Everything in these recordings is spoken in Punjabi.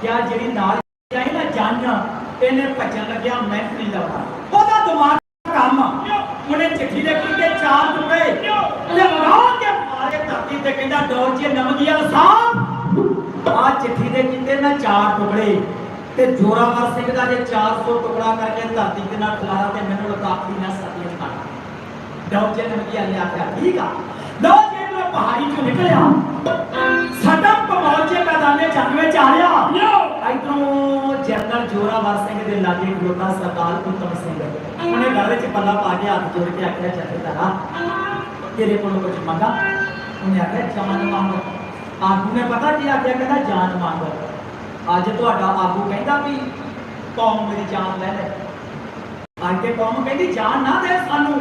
ਕਿਆ ਜਿਹੜੀ ਨਾਲ ਜਾਈ ਨਾ ਜੰਨ ਇਹਨੇ ਭੱਜਣ ਲੱਗਿਆ ਮੈਂ ਲਾਉਣਾ ਉਹਦਾ ਦਿਮਾਗ ਕੰਮ ਉਹਨੇ ਚਿੱਠੀ ਦੇ ਕੀਤੇ ਚਾਰ ਟੁਕੜੇ ਤੇ ਲਗਾ ਕੇ ਮਾਰੇ ਧਰਤੀ ਤੇ ਕਹਿੰਦਾ, ਡੋਰ ਜੀ ਨਮਗੀਆ ਸਾਹਿਬ ਆ ਚਿੱਠੀ ਦੇ ਕੀਤੇ ਨਾ ਚਾਰ ਟੁਕੜੇ। ਤੇ ਜੋਰਾਵਰ ਸਿੰਘ ਦਾ ਜੇ 400 ਟੁਕੜਾ ਕਰਕੇ ਧਰਤੀ ਤੇ ਨਾਲ ਖਿਲਾਰਾ ਤੇ ਮੈਨੂੰ ਲਕਾਤੀ ਨਾ ਸਤੀਆਂ ਖਾਣਾ ਡੌਜੇ ਨੇ ਕੀ ਲਿਆ ਕੇ ਠੀਕ ਆ? ਪਹਾੜੀ ਚੋਂ ਨਿਕਲਿਆ। ਸਾਡਾ ਪਮੌਜੇ ਮੈਦਾਨੇ 94 ਚ ਆ ਰਿਹਾ। ਇਧਰੋਂ ਜਨਰਲ ਜੋਰਾਵਰ ਸਿੰਘ ਦੇ ਲਾਗੇ ਖਲੋਤਾ ਸਰਦਾਰ ਉਤਮ ਸਿੰਘ। ਉਹਨੇ ਗਲ ਵਿੱਚ ਪੱਲਾ ਪਾ ਕੇ ਹੱਥ ਜੋੜ ਕੇ ਆਖਿਆ ਜਥੇਦਾਰਾ ਤੇਰੇ ਕੋਲੋਂ ਕੁਝ ਮੰਗਾ? ਉਹਨੇ ਆਖਿਆ ਜਾਨ ਮੰਗ। ਆਗੂ ਨੇ ਪਤਾ ਕੀ ਆਖਿਆ? ਕਹਿੰਦਾ ਜਾਨ ਮੰਗ। ਅੱਜ ਤੁਹਾਡਾ ਆਗੂ ਕਹਿੰਦਾ ਵੀ ਕੌਮ ਮੇਰੀ ਜਾਨ ਲੈ ਲੈ। ਅੱਜ ਤੇ ਕੌਮ ਕਹਿੰਦੀ ਜਾਨ ਨਾ ਦੇ ਸਾਨੂੰ।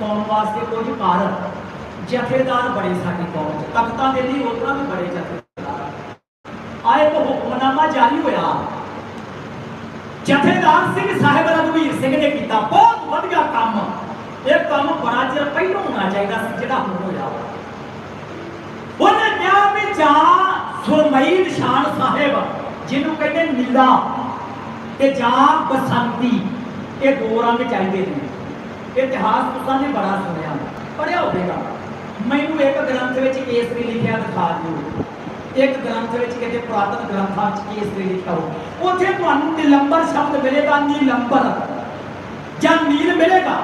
ਕੌਮ ਵਾਸਤੇ ਕੁਝ ਕਰ। ਜਥੇਦਾਰ ਬਣੇ ਸਾਡੀ ਕੌਮ ਚ। ਤਖਤਾਂ ਦੇ ਲਈ ਉਤਰਾ ਵੀ ਬੜੇ ਜਥੇਦਾਰ। ਆਏ ਕੋ ਹੁਕਮਨਾਮਾ ਜਾਰੀ ਹੋਇਆ। ਜਥੇਦਾਰ ਸਿੰਘ ਸਾਹਿਬ ਰਘਵੀਰ ਸਿੰਘ ਨੇ ਕੀਤਾ ਬਹੁਤ ਵਧੀਆ ਕੰਮ। ਇਹ ਕੰਮ ਬੜਾ ਚਿਰ ਪਹਿਲਾਂ ਹੋਣਾ ਚਾਹੀਦਾ ਸੀ, ਜਿਹੜਾ ਹੁਣ ਹੋਇਆ। ਉਹਨੇ ਕਿਹਾ ਵੀ ਜਾ ਸੁਰਮਈ ਨਿਸ਼ਾਨ ਸਾਹਿਬ, ਜਿਹਨੂੰ ਕਹਿੰਦੇ ਨੀਲਾ ਤੇ ਜਾਂ ਬਸੰਤੀ, ਇਹ ਦੋ ਰੰਗ ਚਾਹੀਦੇ ਨੇ। ਇਤਿਹਾਸ ਤੁਸੀਂ ਨੇ ਬੜਾ ਸੁਣਿਆ। ਪੜਿਆ ਹੋਵੇਗਾ। ਮੈਨੂੰ ਇੱਕ ਗ੍ਰੰਥ ਵਿੱਚ ਕੇਸਰੀ ਲਿਖਿਆ ਦਿਖਾ ਦਿਓ। ਇੱਕ ਗ੍ਰੰਥ ਵਿੱਚ ਕਿਤੇ ਪੁਰਾਤਨ ਗ੍ਰੰਥਾਂ ਵਿੱਚ ਕੇਸਰੀ ਲਿਖਿਆ ਹੋ ਉੱਥੇ ਤੁਹਾਨੂੰ ਨਿਲੰਬਰ ਸ਼ਬਦ ਮਿਲੇਗਾ, ਨੀਲੰਬਰ। ਜਾਂ ਨੀਲ ਮਿਲੇਗਾ,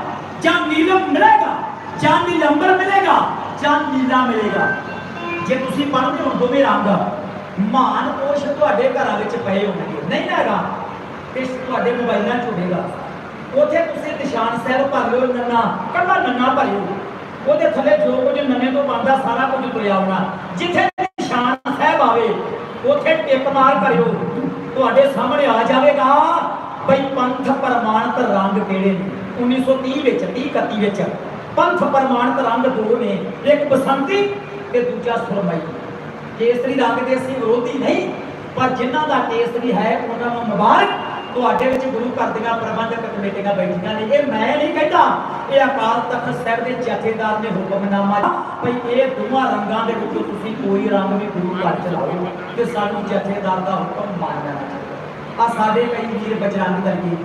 ਜਾਂ ਨੀਲਮ ਮਿਲੇਗਾ, ਜਾਂ ਨੀਲੰਬਰ ਮਿਲੇਗਾ, ਜਾਂ ਨੀਲਾ ਮਿਲੇਗਾ। ਜੇ ਤੁਸੀਂ ਪੜ੍ਹਦੇ ਹੋ ਦੋਵੇਂ ਰੰਗ, ਮਾਨ ਕੋਸ਼ ਤੁਹਾਡੇ ਘਰਾਂ ਵਿੱਚ ਪਏ ਹੋਣਗੇ। ਨਹੀਂ ਹੈਗਾ? ਇਸ ਤੁਹਾਡੇ ਮੋਬਾਈਲਾਂ 'ਚ ਹੋਵੇਗਾ। ਉੱਥੇ ਤੁਸੀਂ ਨਿਸ਼ਾਨ ਸਾਹਿਬ ਭਰ ਲਿਓ, ਨੰਨਾ, ਕੱਲਾ ਨੰਨਾ ਭਰਿਓ ਉਹਦੇ ਥੱਲੇ ਜੋ ਕੁਝ ਨੰਨੇ ਤੋਂ ਬਣਦਾ, ਸਾਰਾ ਕੁਝ ਤੁਰਿਆ ਆਉਣਾ ਜਿੱਥੇ ਨਿਸ਼ਾਨ ਸਾਹਿਬ ਆਵੇ, ਉੱਥੇ ਟਿਪ ਮਾਰ ਕਰਿਓ। ਤੁਹਾਡੇ ਸਾਹਮਣੇ ਆ ਜਾਵੇਗਾ ਬਈ ਪੰਥ ਪ੍ਰਮਾਣਿਤ ਰੰਗ ਕਿਹੜੇ ਨੇ? 1930 ਵਿੱਚ 30 31 ਵਿੱਚ। ਪੰਥ ਪ੍ਰਮਾਣਿਤ ਰੰਗ ਦੋ ਨੇ, ਇੱਕ ਬਸੰਤੀ ਤੇ ਦੂਜਾ ਸੁਰਮਈ। ਕੇਸਰੀ ਰੰਗ ਦੇ ਅਸੀਂ ਵਿਰੋਧੀ ਨਹੀਂ, ਪਰ ਜਿਨ੍ਹਾਂ ਦਾ ਕੇਸਰੀ ਹੈ, ਉਹਨਾਂ ਨੂੰ ਮੁਬਾਰਕ। ਤੁਹਾਡੇ ਵਿੱਚ ਗੁਰੂ ਘਰ ਦੀਆਂ ਪ੍ਰਬੰਧਕ ਕਮੇਟੀਆਂ ਬੈਠੀਆਂ ਨੇ। ਇਹ ਮੈਂ ਨਹੀਂ ਕਹਿੰਦਾ, ਇਹ ਅਕਾਲ ਤਖਤ ਸਾਹਿਬ ਦੇ ਜਥੇਦਾਰ ਨੇ ਹੁਕਮਨਾਮਾ ਭਈ ਇਹ ਦੋਵਾਂ ਰੰਗਾਂ ਦੇ ਵਿੱਚੋਂ ਤੁਸੀਂ ਕੋਈ ਰੰਗ ਵੀ ਗੁਰੂ ਘਰ ਚ ਲਾਓ ਤੇ ਸਾਨੂੰ ਜਥੇਦਾਰ ਦਾ ਹੁਕਮ ਮੰਨਣਾ ਚਾਹੀਦਾ। ਆ ਸਾਡੇ ਕਈ ਵੀਰ ਬਜਰੰਗ ਦਰਜੀ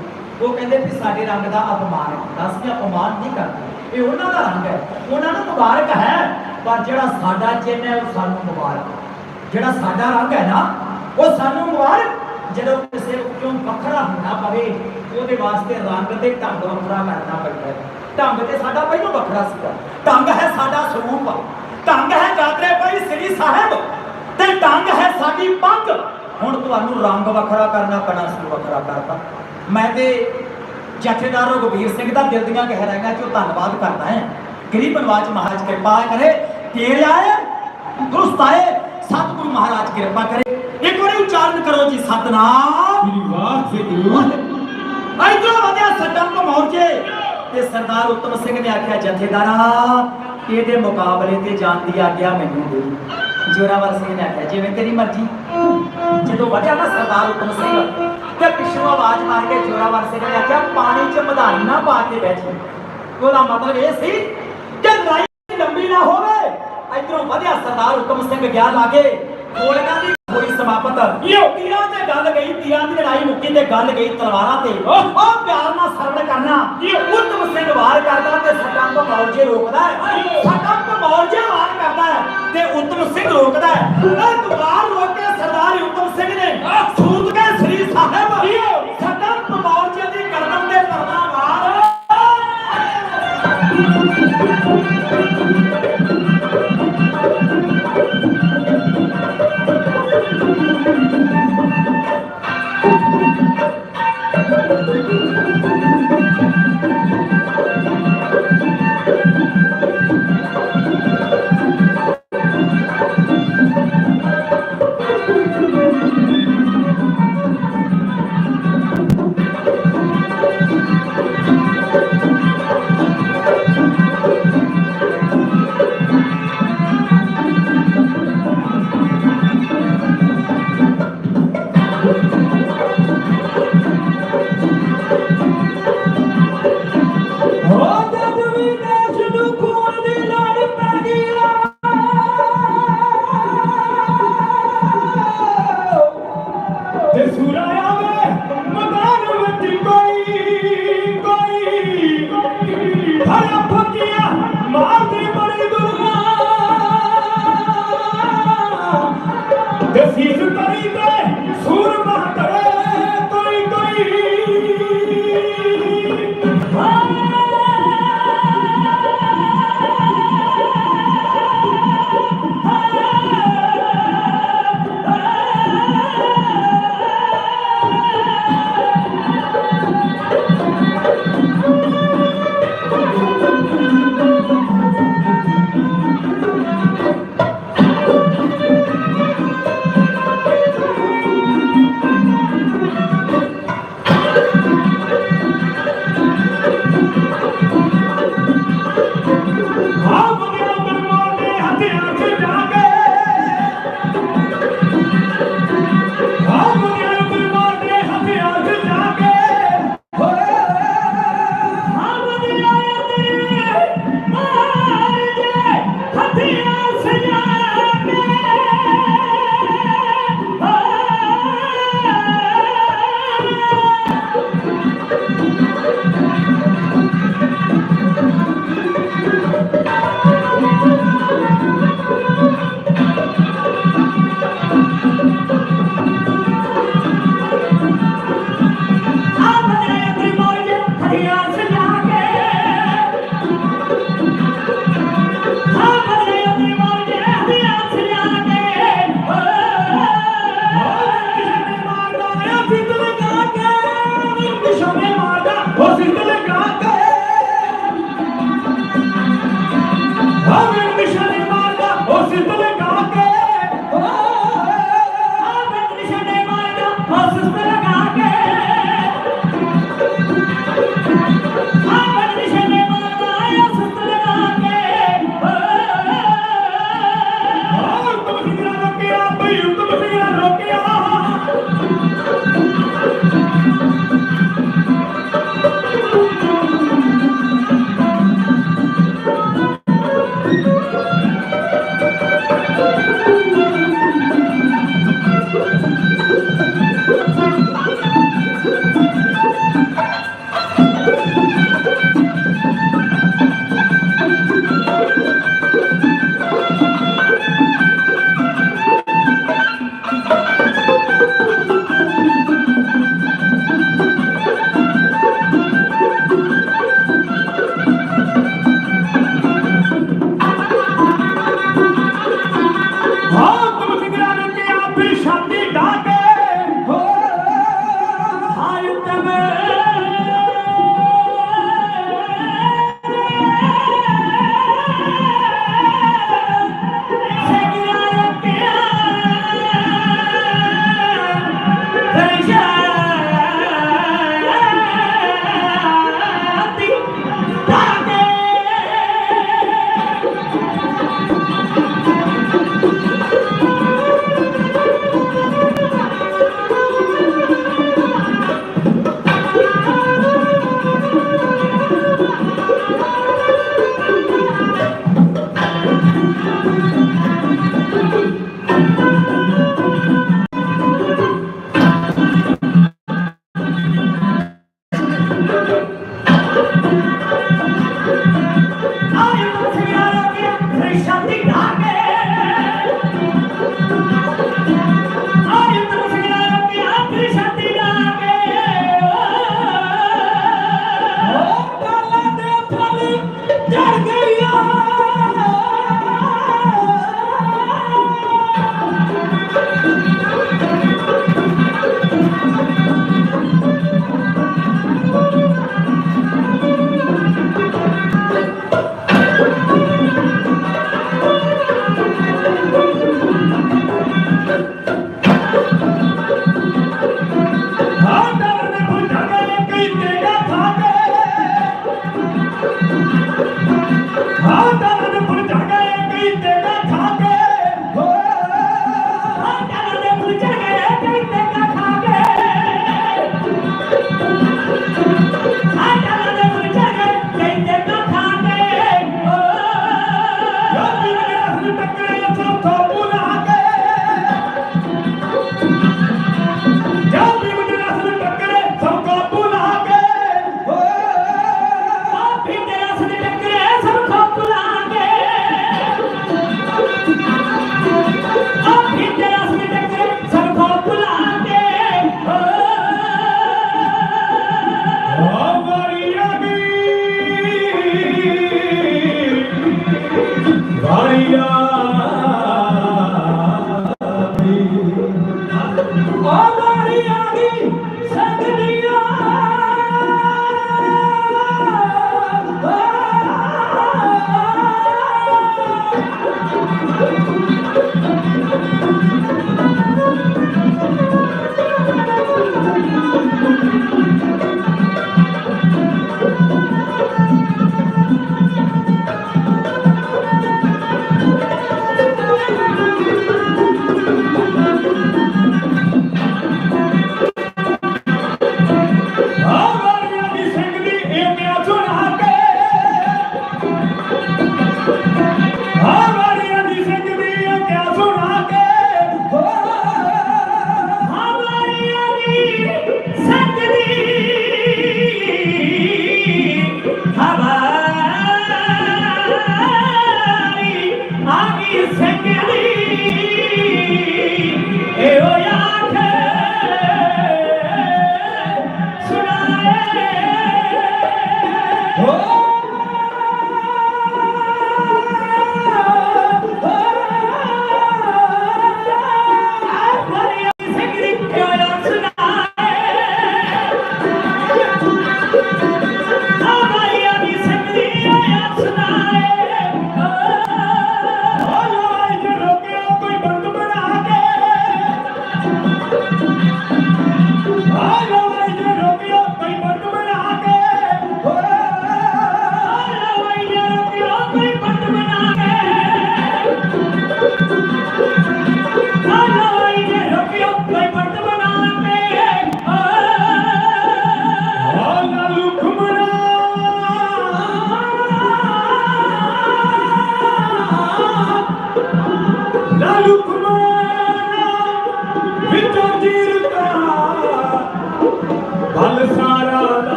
ਉਹ ਕਹਿੰਦੇ ਵੀ ਸਾਡੇ ਰੰਗ ਦਾ ਅਪਮਾਨ ਹੈ। ਦੱਸ ਵੀ ਅਪਮਾਨ ਨਹੀਂ ਕਰਦੇ ਇਹ ਉਹਨਾਂ ਦਾ ਰੰਗ ਹੈ। ਉਹਨਾਂ ਨੂੰ ਮੁਬਾਰਕ ਹੈ, ਪਰ ਜਿਹੜਾ ਸਾਡਾ ਚਿੰਨ੍ਹ ਹੈ ਉਹ ਸਾਨੂੰ ਮੁਬਾਰਕ ਜਿਹੜਾ ਸਾਡਾ ਰੰਗ ਹੈ ਨਾ, ਉਹ ਸਾਨੂੰ ਮੁਬਾਰਕ ਜਦੋਂ ਕਿਸੇ ਉੱਚੋਂ ਵੱਖਰਾ ਹੋਣਾ ਪਵੇ, ਉਹਦੇ ਵਾਸਤੇ ਰੰਗ ਤੇ ਢੰਗ ਵੱਖਰਾ ਕਰਨਾ ਪੈਂਦਾ ਹੈ। ਢੰਗ ਤੇ ਸਾਡਾ ਪਹਿਲਾਂ ਵੱਖਰਾ ਸੀਗਾ। ਢੰਗ ਹੈ ਸਾਡਾ ਸਰੂਪ ਢੰਗ ਹੈ ਜਾਤਰੇ ਭਾਈ ਸ੍ਰੀ ਸਾਹਿਬ। ਤੇ ਢੰਗ ਹੈ ਸਾਡੀ ਪੱਗ। ਹੁਣ ਤੁਹਾਨੂੰ ਰੰਗ ਵੱਖਰਾ ਕਰਨਾ ਪੈਣਾ ਸੀ ਵੱਖਰਾ ਕਰਤਾ। ਮੈਂ ਤੇ ਜਥੇਦਾਰ ਰਘੁਵੀਰ ਸਿੰਘ ਦਾ ਦਿਲ ਦੀਆਂ ਗਹਿਰਾਈਆਂ ਚੋਂ ਧੰਨਵਾਦ ਕਰਦਾ ਹਾਂ। ਗਰੀਬ ਨਵਾਜ ਮਹਾਰਾਜ ਕਿਰਪਾ ਕਰੇ ਤੇਰੇ ਆਏ ਦੁਰਸਤ ਆਏ, ਸਤਿਗੁਰੂ ਮਹਾਰਾਜ ਕਿਰਪਾ ਕਰੇ। ਇੱਕ ਉਚਾਰਨ ਕਰੋ ਜੀ ਸਤਨਾਮ। ਸ੍ਰੀ ਵਾਹਿਗੁਰੂ। ਇਧਰੋਂ ਵਧਿਆ ਸੱਟਮ ਮੌਰਚੇ ਤੇ ਸਰਦਾਰ ਉਤਮ ਸਿੰਘ ਨੇ ਆਖਿਆ ਜਥੇਦਾਰਾ ਇਹਦੇ ਮੁਕਾਬਲੇ ਤੇ ਜਾਣ ਦੀ ਆਗਿਆ ਮੈਨੂੰ ਦੇ। ਜੋਰਾਵਰ ਸਿੰਘ ਨੇ ਆਖਿਆ ਜਿਵੇਂ ਤੇਰੀ ਮਰਜ਼ੀ। ਜਦੋਂ ਵਧਿਆ ਨਾ ਸਰਦਾਰ ਉਤਮ ਸਿੰਘ ਤੇ ਪਿੱਛੋਂ ਆਵਾਜ਼ ਮਾਰ ਕੇ ਜੋਰਾਵਰ ਸਿੰਘ ਨੇ ਆਖਿਆ ਪਾਣੀ 'ਚ ਮਧਾਣੀ ਨਾ ਪਾ ਕੇ ਬੈਠੀ ਉਹਦਾ ਮਤਲਬ ਇਹ ਸੀ ਕਿ ਲੜਾਈ ਲੰਬੀ ਨਾ ਹੋਵੇ। ਇਧਰੋਂ ਵਧਿਆ ਸਰਦਾਰ ਉਤਮ ਸਿੰਘ ਗਿਆ ਲਾਗੇ। ਗੋਲੀਆਂ ਦੀ ਹੋਈ ਸਮਾਪਤ। ਤੀਰਾਂ ਤੇ ਗੱਲ ਗਈ ਤੀਰਾਂ ਦੀ ਲੜਾਈ ਮੁੱਕੀ ਤੇ ਗੱਲ ਗਈ ਤਲਵਾਰਾਂ ਤੇ। ਉਹ ਪਿਆਰ ਨਾਲ ਸਰਵਣ ਕਰਨਾ। ਉਤਮ ਸਿੰਘ ਵਾਰ ਕਰਦਾ ਤੇ ਸਟੰਪ ਮੌਰਜੇ ਰੋਕਦਾ ਹੈ। ਸਟੰਪ ਮੌਰਜੇ ਵਾਰ ਕਰਦਾ ਹੈ ਤੇ ਉਤਮ ਸਿੰਘ ਰੋਕਦਾ ਹੈ। ਇਹ ਤਲਵਾਰ ਰੋਕ ਕੇ ਸਰਦਾਰ ਉਤਮ ਸਿੰਘ ਨੇ Thank you.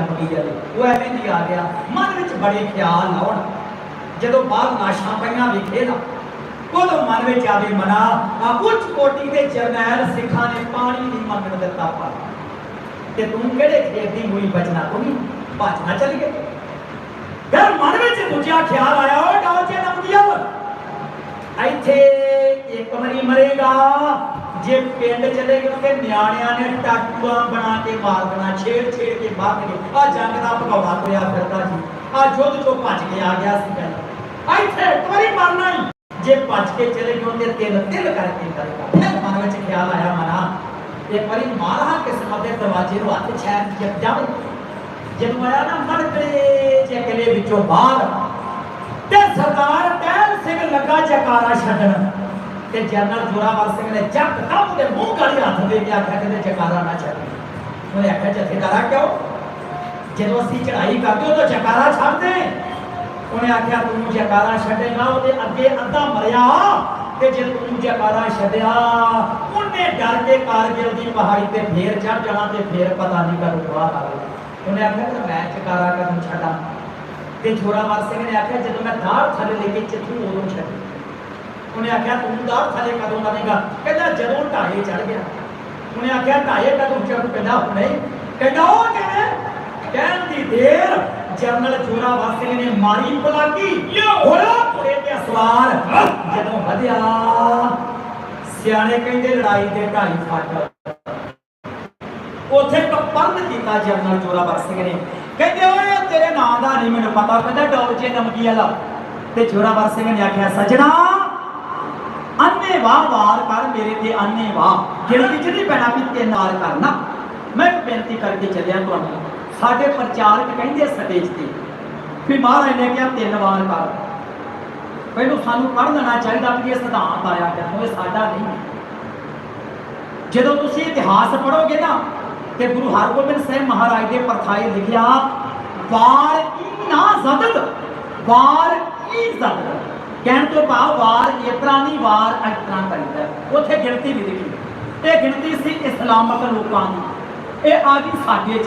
ਡੌਲਚੇ ਨੰਬੀ ਉਹ ਐਵੇਂ ਦੀ ਆ ਗਿਆ। ਮਨ ਵਿੱਚ ਬੜੇ ਖਿਆਲ ਆਉਣ ਜਦੋਂ ਬਾਹਰ ਨਾਸ਼ਾਂ ਪਈਆਂ ਵਿਖੇ ਨਾ, ਉਦੋਂ ਮਨ ਵਿੱਚ ਆਵੇ ਮਨਾ ਆ ਉੱਚ ਕੋਟੀ ਦੇ ਜਰਨੈਲ ਸਿੱਖਾਂ ਨੇ ਪਾਣੀ ਨਹੀਂ ਮੰਗਣ ਦਿੱਤਾ ਪਰ ਤੇ ਤੂੰ ਕਿਹੜੇ ਖੇਤ ਦੀ ਮੂਲੀ ਬਚਣਾ ਤੂੰ ਵੀ? ਭੱਜਣਾ ਚੱਲ ਗਏ ਫਿਰ ਮਨ ਵਿੱਚ ਦੂਜਾ ਖਿਆਲ ਆਇਆ ਓ ਡੌਲਚੇ ਨੰਬੀ ਇੱਥੇ ਇੱਕ ਮਰੀ ਮਰੇਗਾ ਜੇ ਪਿੰਡ ਚਲੇ ਗਏ ਤੇ ਨਿਆਣਿਆਂ ਨੇ ਟਾਟੂਆਂ ਬਣਾ ਕੇ ਮਾਰ ਦੇਣਾ, ਛੇੜ ਛੇੜ ਕੇ ਮਾਰਨਗੇ ਆ ਜੰਗ ਦਾ ਭਗੌੜਾ ਹੋਇਆ ਫਿਰਦਾ ਜੀ ਆ ਜੁੱਧ ਚੋਂ ਭੱਜ ਕੇ ਆ ਗਿਆ ਸੀ ਪਹਿਲਾਂ। ਇੱਥੇ ਇੱਕ ਮਰਨਾ ਹੀ। ਜੇ ਭੱਜ ਕੇ ਚਲੇ ਗਏ ਤੇ ਤਿਲ ਤਿਲ ਕਰਕੇ ਕਰੇਗਾ ਫਿਰ ਮਨ ਵਿੱਚ ਖਿਆਲ ਆਇਆ ਮਨਾ, ਇੱਕ ਵਾਰੀ ਮਾਰਾ ਕਿਸਮਤ ਦੇ ਦਰਵਾਜ਼ੇ ਨੂੰ ਹੱਥ ਛੈਰ ਜਪ ਜਾਵੇ ਜਦੋਂ ਆਇਆ ਨਾ ਮੜਕੜੇ ਚੱਕਲੇ ਵਿੱਚੋਂ ਬਾਹਰ। ਤੇ ਸਰਦਾਰ ਟਹਿਲ ਸਿੰਘ ਲੱਗਾ ਜਕਾਰਾ ਛੱਡਣ। ਤੇ ਜਨਰਲ ਜੋਰਾਵਰ ਸਿੰਘ ਨੇ ਜੱਟ ਕੰਮ ਦੇ ਮੂੰਹ ਗਾਲੀ ਹੱਥ ਦੇ ਕੇ ਆਖਿਆ ਕਿ ਜਕਾਰਾ ਨਾ ਛੱਡ। ਉਹਨੇ ਆਖਿਆ ਜਥੇਦਾਰਾ ਕਿਉਂ? ਜਦੋਂ ਅਸੀਂ ਚੜ੍ਹਾਈ ਕਰਦੇ ਉਦੋਂ ਜਕਾਰਾ ਛੱਡ ਉਹਨੇ ਆਖਿਆ, ਤੂੰ ਜਕਾਰਾ ਛੱਡੇਗਾ, ਉਹਦੇ ਅੱਗੇ ਅੱਧਾ ਮਰਿਆ ਤੇ ਜੇ ਤੂੰ ਜਕਾਰਾ ਛੱਡਿਆ, ਉਹਨੇ ਡਰ ਕੇ ਕਾਰਗਿਲ ਦੀ ਪਹਾੜੀ ਤੇ ਫੇਰ ਚੜ ਜਾਣਾ ਤੇ ਫੇਰ ਪਤਾ ਨਹੀਂ ਕਦੋਂ ਬਾਹਰ ਆਵੇਗਾ ਉਹਨੇ ਆਖਿਆ ਕਿ ਮੈਂ ਜਕਾਰਾ ਕਰਨ ਛੱਡਾਂ? ਤੇ ਜੋਰਾਵਰ ਸਿੰਘ ਨੇ ਆਖਿਆ, ਜਦੋਂ ਮੈਂ ਦਾੜ ਥੱਲੇ ਲੈ ਕੇ ਚੱਲੂ ਉਦੋਂ ਛੱਡ। ਉਹਨੇ ਆਖਿਆ ਤੂੰ ਦਾੜ ਥੱਲੇ ਕਦੋਂ ਲਾਵੇਂਗਾ ਕਹਿੰਦਾ ਜਦੋਂ ਢਾਏ ਚੜ ਗਿਆ। ਉਹਨੇ ਆਖਿਆ ਢਾਏ ਕਦਮ ਚੱਕ ਕਹਿੰਦਾ ਹੁਣੇ। ਕਹਿੰਦਾ ਉਹ ਕਿਵੇਂ? ਕਹਿਣ ਦੀ ਦੇਰ ਜਰਨਲ ਜੋਰਾਵਰ ਸਿੰਘ ਨੇ ਮਾਰੀ ਪਲਾਕੀ। ਹੋਇਆ ਘੋੜੇ ਤੇ ਸਵਾਰ ਜਦੋਂ ਵਧਿਆ। ਸਿਆਣੇ ਕਹਿੰਦੇ ਲੜਾਈ ਦੇ ਢਾਈ ਫੱਟ। ਉਥੇ ਕਪਰਨ ਕੀਤਾ ਜਰਨਲ ਜੋਰਾਵਰ ਸਿੰਘ ਨੇ। ਕਹਿੰਦੇ ਓਏ ਤੇਰੇ ਨਾਂ ਦਾ ਨਹੀਂ ਮੈਨੂੰ ਪਤਾ। ਕਹਿੰਦਾ ਡੌਲਚੇ ਨਮਕੀ ਵਾਲਾ। ਤੇ ਜੋਰਾਵਰ ਸਿੰਘ ਨੇ ਆਖਿਆ ਸਜਣਾ ਅੰਨੇ ਵਾਹ ਵਾਰ ਕਰ ਮੇਰੇ ਤੇ ਅੰਨੇ ਵਾਹ। ਗਿਣਤੀ ਚ ਨਹੀਂ ਪੈਣਾ ਵੀ ਤਿੰਨ ਵਾਰ ਕਰਨਾ। ਮੈਂ ਬੇਨਤੀ ਕਰਕੇ ਚੱਲਿਆ ਤੁਹਾਨੂੰ। ਸਾਡੇ ਪ੍ਰਚਾਰਕ ਕਹਿੰਦੇ ਸਟੇਜ ਤੇ ਵੀ ਮਹਾਰਾਜ ਨੇ ਕਿਹਾ ਤਿੰਨ ਵਾਰ ਕਰ। ਪਹਿਲੋਂ ਸਾਨੂੰ ਪੜ੍ਹ ਲੈਣਾ ਚਾਹੀਦਾ ਵੀ ਇਹ ਸਿਧਾਂਤ ਆਇਆ ਗਿਆ ਉਹ ਸਾਡਾ ਨਹੀਂ ਜਦੋਂ ਤੁਸੀਂ ਇਤਿਹਾਸ ਪੜੋਗੇ ਨਾ, ਤੇ ਗੁਰੂ ਹਰਗੋਬਿੰਦ ਸਾਹਿਬ ਮਹਾਰਾਜ ਦੇ ਪਰਥਾਏ ਲਿਖਿਆ, ਵਾਰ ਕੀ ਨਾ ਜ਼ਦਦ ਵਾਰ ਕੀ ਜ਼ਦਦ ਕਹਿਣ ਤੋਂ ਭਾਵ ਵਾਰ, ਇਸ ਵਾਰ ਇਸ ਕਰੀਦਾ। ਉੱਥੇ ਗਿਣਤੀ ਨਹੀਂ ਲਿਖੀ। ਇਹ ਗਿਣਤੀ ਸੀ ਇਸਲਾਮਕ ਲੋਕਾਂ ਦੀ। ਇਹ ਆ ਗਈ ਸਾਡੇ ਚ।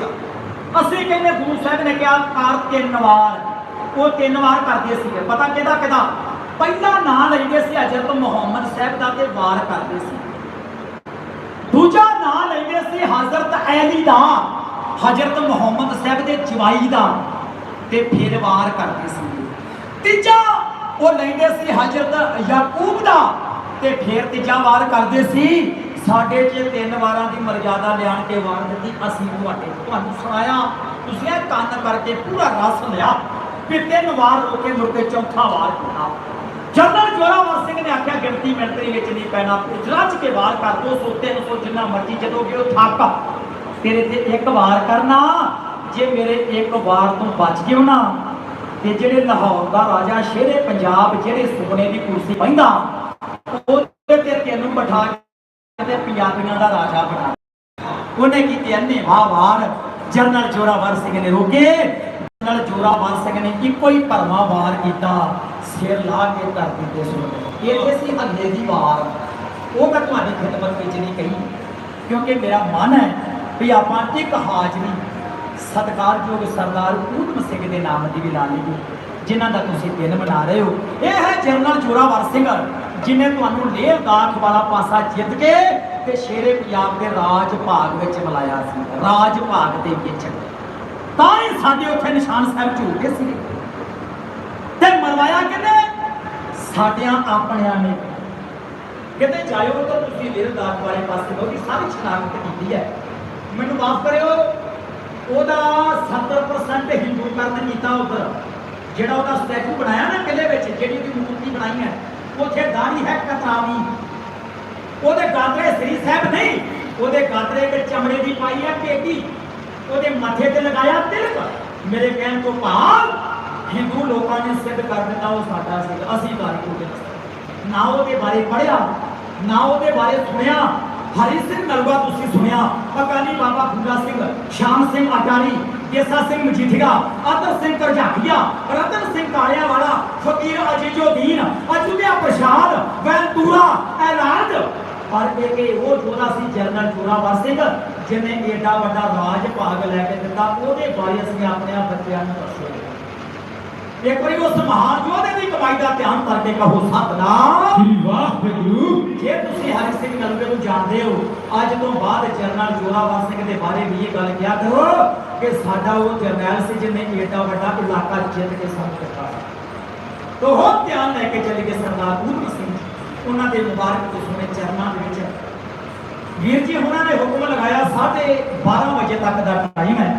ਅਸੀਂ ਕਹਿੰਦੇ ਗੁਰੂ ਸਾਹਿਬ ਨੇ ਕਿਹਾ, ਕਰ ਤਿੰਨ ਵਾਰ। ਉਹ ਤਿੰਨ ਵਾਰ ਕਰਦੇ ਸੀਗੇ। ਪਤਾ ਕਿਹਦਾ ਕਿਹਦਾ? ਪਹਿਲਾ ਨਾਂ ਲੈਂਦੇ ਸੀ ਹਜ਼ਰਤ ਮੁਹੰਮਦ ਸਾਹਿਬ ਦਾ ਤੇ ਵਾਰ ਕਰਦੇ ਸੀ। ਦੂਜਾ ਨਾਂ ਲੈਂਦੇ ਸੀ ਹਜ਼ਰਤ ਅਲੀ ਦਾ। ਹਜ਼ਰਤ ਮੁਹੰਮਦ ਸਾਹਿਬ ਦੇ ਜਵਾਈ ਦਾ। ਤੇ ਫਿਰ ਵਾਰ ਕਰਦੇ ਸੀ। ਤੀਜਾ ਉਹ ਲੈਂਦੇ ਸੀ ਹਜ਼ਰਤ ਯਾਕੂਬ ਦਾ ਤੇ ਫਿਰ ਤੀਜਾ ਵਾਰ ਕਰਦੇ ਸੀ, ਸਾਡੇ ਜੇ ਤਿੰਨ ਵਾਰਾਂ ਦੀ ਮਰਜ਼ਾਦਾ ਲਿਆਣ ਕੇ ਵਾਰ ਦਿੱਤੀ, ਅਸੀਂ ਤੁਹਾਡੇ ਤੁਹਾਨੂੰ ਸੁਣਾਇਆ। ਤੁਸੀਂ ਇਹ ਕੰਨ ਕਰਕੇ ਪੂਰਾ ਰਸ ਲਿਆ ਵੀ ਤਿੰਨ ਵਾਰ ਰੋਕੇ ਮੁੜ ਕੇ ਚੌਥਾ ਵਾਰ ਕੀਤਾ ਜਨਰਲ ਜੋਰਾਵਰ ਸਿੰਘ ਨੇ ਆਖਿਆ, ਗਿਣਤੀ ਮਿੰਟਰੀ ਵਿੱਚ ਨਹੀਂ ਪੈਣਾ ਉਜਰਾਚ ਕੇ ਵਾਰ ਕਰ 200 300 ਜਿੰਨਾ ਮਰਜ਼ੀ ਜਦੋਂ ਕਿ ਉਹ ਥੱਕ। ਤੇਰੇ ਤੇ ਇੱਕ ਵਾਰ ਕਰਨਾ, ਜੇ ਮੇਰੇ ਇੱਕ ਵਾਰ ਤੋਂ ਬਚ ਗਿਓ ਨਾ ਤੇ ਜਿਹੜੇ ਲਾਹੌਰ ਦਾ ਰਾਜਾ, ਸ਼ੇਰੇ ਪੰਜਾਬ, ਜਿਹੜੇ ਸੋਨੇ ਦੀ ਕੁਰਸੀ ਬੈਂਦਾ ਉਹਦੇ ਤੇ ਤੈਨੂੰ ਬਿਠਾ ਕੇ ਪੰਜਾਬੀਆਂ ਦਾ ਰਾਜਾ ਬਣਾ। ਉਹਨੇ ਕੀਤੀ ਅੰਨੇ ਵਾਰ ਜਨਰਲ ਜੋਰਾਵਰ ਸਿੰਘ ਨੇ ਰੋਕੇ। ਜਨਰਲ ਜੋਰਾਵਰ ਸਿੰਘ ਨੇ ਇੱਕੋ ਹੀ ਭਰਮਾ ਵਾਰ ਕੀਤਾ। ਸਿਰ ਲਾ ਕੇ ਧਰਤੀ ਤੇ ਸੁੱਟ ਇੱਥੇ ਸੀ ਹੱਲੇ ਦੀ ਵਾਰ। ਉਹ ਮੈਂ ਤੁਹਾਡੀ ਖਿਦਮਤ ਵਿੱਚ ਨਹੀਂ ਕਹੀ, ਕਿਉਂਕਿ ਮੇਰਾ ਮਨ ਹੈ ਵੀ ਆਪਾਂ ਇੱਕ ਹਾਜ਼ਰੀ ਸਤਿਕਾਰਯੋਗ ਸਰਦਾਰ ਊਧਮ ਸਿੰਘ ਦੇ ਨਾਮ ਦੀ ਵੀ ਲਾ ਲਈਏ ਜਿਨ੍ਹਾਂ ਦਾ ਤੁਸੀਂ ਦਿਨ ਮਨਾ ਰਹੇ ਹੋ। ਇਹ ਹੈ ਜਨਰਲ ਜੋਰਾਵਰ ਸਿੰਘ, ਜਿਨੇ ਤੁਹਾਨੂੰ ਲੇਹ ਦਾਖ ਵਾਲਾ ਪਾਸਾ ਜਿੱਤ ਕੇ ਤੇ ਸ਼ੇਰੇ ਪੰਜਾਬ ਦੇ ਰਾਜ ਭਾਗ ਵਿੱਚ ਮਿਲਾਇਆ ਸੀ, ਰਾਜ ਭਾਗ ਦੇ ਵਿੱਚ। ਤਾਂ ਹੀ ਸਾਡੇ ਉੱਥੇ ਨਿਸ਼ਾਨ ਸਾਹਿਬ ਝੂਲਦੇ ਸੀ ਤੇ ਮਰਵਾਇਆ ਕਿਤੇ? ਸਾਡਿਆਂ ਆਪਣਿਆਂ ਨੇ। ਕਿਤੇ ਜਾਇਓ ਤਾਂ ਤੁਸੀਂ ਲੇਹ ਦਾਖ ਵਾਲੇ ਪਾਸੇ ਉਹਦੀ ਸਾਰੀ ਸ਼ਨਾਖਤ ਕੀਤੀ ਹੈ। ਮੈਨੂੰ ਮਾਫ ਕਰਿਓ। ਉਹਦਾ 70% ਹਿੰਦੂਕਰਨ ਕੀਤਾ ਉਧਰ ਜਿਹੜਾ ਉਹਦਾ ਸਟੈਚੂ ਬਣਾਇਆ ਨਾ ਕਿਲੇ ਵਿੱਚ, ਜਿਹੜੀ ਉਹਦੀ ਮੂਰਤੀ ਬਣਾਈ ਹੈ, ਉੱਥੇ ਦਾੜੀ ਹੈ ਕਤਰਾਵੀ। ਉਹਦੇ ਗਾਦਰੇ ਸ੍ਰੀ ਸਾਹਿਬ ਨਹੀਂ, ਉਹਦੇ ਗਾਦਰੇ ਵਿੱਚ ਚਮੜੇ ਦੀ ਪਾਈ ਹੈ ਪੇਟੀ। ਉਹਦੇ ਮੱਥੇ ਤੇ ਲਗਾਇਆ ਤਿਲਕ। ਮੇਰੇ ਕਹਿਣ ਤੋਂ ਭਾਵ ਹਿੰਦੂ ਲੋਕਾਂ ਨੇ ਸਿੱਧ ਕਰ ਦਿੱਤਾ ਉਹ ਸਾਡਾ ਸੀ ਅਸੀਂ ਗਾਰੀ ਹੋ ਨਾ ਉਹਦੇ ਬਾਰੇ ਪੜਿਆ ਨਾ ਉਹਦੇ ਬਾਰੇ ਸੁਣਿਆ ਹਰੀ ਸਿੰਘ ਨਲਵਾ ਤੁਸੀਂ ਸੁਣਿਆ ਅਕਾਲੀ ਬਾਬਾ ਬੁੱਢਾ ਸਿੰਘ, ਸ਼ਾਮ ਸਿੰਘ ਅਟਾਰੀ ਕੇਸਾ ਸਿੰਘ ਮਜੀਠੀਆ, ਅਤਰ ਸਿੰਘ ਕਰਜਾਕੀਆ ਰਤਨ ਸਿੰਘ ਕਾਲਿਆ ਵਾਲਾ ਫਕੀਰ ਅਜੀਜੋਦੀਨ ਅਜੁਦਿਆ ਪ੍ਰਸ਼ਾਦ ਵੈਂਤੂਰਾ ਐਲਾਨ ਪਰ ਇਹ ਕਿ ਉਹ ਜੋੜਾ ਸੀ ਜਨਰਲ ਜੋਰਾਵਰ ਸਿੰਘ ਜਿਹਨੇ ਏਡਾ ਵੱਡਾ ਰਾਜ ਭਾਗ ਲੈ ਕੇ ਦਿੱਤਾ, ਉਹਦੇ ਬਾਰੇ ਅਸੀਂ ਆਪਣੇ ਆਪ ਬੱਚਿਆਂ ਨੂੰ ਦੱਸੋ। ਇੱਕ ਵਾਰੀ ਉਸ ਮਹਾਨ ਯੋਧੇ ਦੀ ਕਮਾਈ ਦਾ ਧਿਆਨ ਕਰਕੇ ਕਹੋ ਸਤਨਾਮ। ਸ੍ਰੀ ਵਾਹਿਗੁਰੂ। ਜੇ ਤੁਸੀਂ ਹਰੀ ਸਿੰਘ ਨਲਵੇ ਨੂੰ ਜਾਣਦੇ ਹੋ ਅੱਜ ਤੋਂ ਬਾਅਦ ਜਨਰਲ ਜੋਰਾਵਰ ਸਿੰਘ ਦੇ ਬਾਰੇ ਵੀ ਇਹ ਗੱਲ ਕਿਹਾ ਕਰੋ ਕਿ ਸਾਡਾ ਉਹ ਜਰਨੈਲ ਸੀ ਜਿਹਨੇ ਏਡਾ ਵੱਡਾ ਇਲਾਕਾ ਜਿੱਤ ਕੇ ਸਾਨੂੰ ਦਿੱਤਾ। ਤੋ ਹੋ ਧਿਆਨ ਲੈ ਕੇ ਚੱਲੇ ਗਏ ਸਰਦਾਰ ਊਧਮ ਸਿੰਘ। ਉਹਨਾਂ ਦੇ ਮੁਬਾਰਕ ਤੋਂ ਸੁਣੇ ਚਰਨਾਂ ਦੇ ਵਿੱਚ। ਵੀਰ ਜੀ ਉਹਨਾਂ ਨੇ ਹੁਕਮ ਲਗਾਇਆ 12:30 ਵਜੇ ਤੱਕ ਦਾ ਟਾਈਮ ਹੈ।